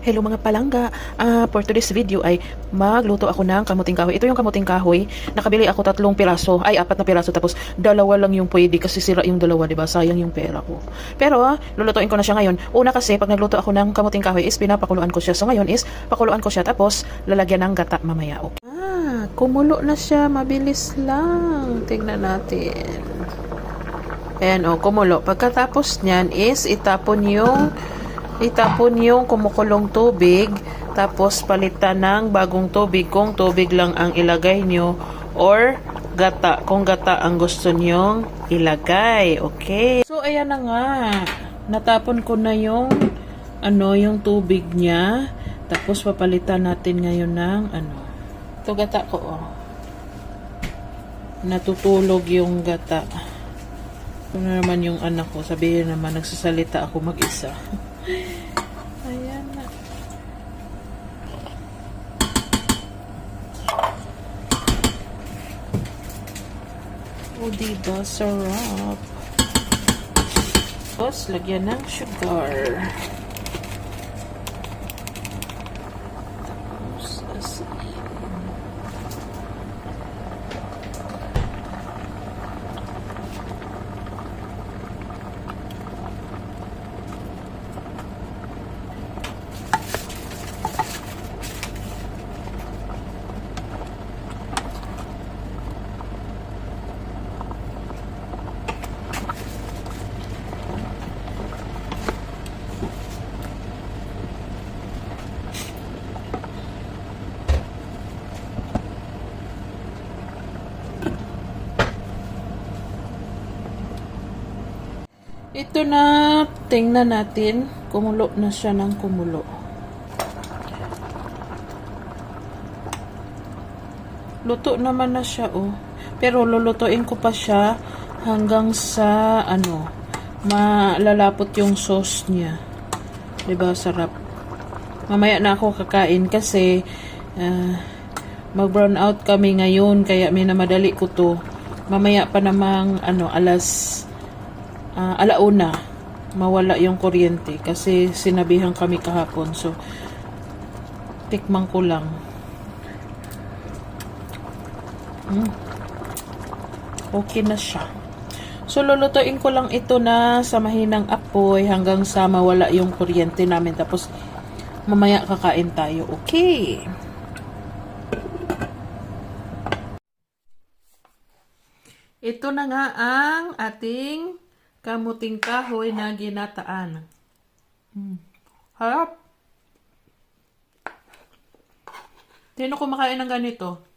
Hello mga palangga. Ah, for today's video ay magluto ako ng kamuting kahoy. Ito yung kamuting kahoy. Nakabili ako tatlong piraso. Ay, apat na piraso. Tapos dalawa lang yung pwede kasi sira yung dalawa, di ba? Sayang yung pera ko. Pero ah, lulutuin ko na siya ngayon. Una kasi pag nagluto ako ng kamuting kahoy is pinapakuluan ko siya. So ngayon is pakuluan ko siya tapos lalagyan ng gata mamaya. Okay. Ah, kumulo na siya. Mabilis lang. Tingnan natin. Ayan o, kumulo. Pagkatapos niyan is itapon yung itapon yung kumukulong tubig tapos palitan ng bagong tubig kung tubig lang ang ilagay nyo or gata kung gata ang gusto nyong ilagay. Okay. So ayan na nga. Natapon ko na yung ano yung tubig niya tapos papalitan natin ngayon ng ano. Ito gata ko oh. Natutulog yung gata. Na naman yung anak ko. Sabihin naman, nagsasalita ako mag-isa. Ayan na. O, diba? Sarap. Tapos, lagyan ng sugar. Tapos, asin. Ito na, tingnan natin. Kumulo na siya ng kumulo. Luto naman na siya, oh. Pero lulutuin ko pa siya hanggang sa, ano, malalapot yung sauce niya. 'Di ba sarap? Mamaya na ako kakain kasi ah, mag-brown out kami ngayon kaya may namadali ko to. Mamaya pa namang ano alas ah, alauna mawala yung kuryente kasi sinabihan kami kahapon. So tikman ko lang. Mm. Okay na siya. So, lulutuin ko lang ito na sa mahinang apoy hanggang sa mawala yung kuryente namin. Tapos, mamaya kakain tayo. Okay. Ito na nga ang ating kamuting kahoy na ginataan. Mm. Harap. Sino kumakain ng ganito?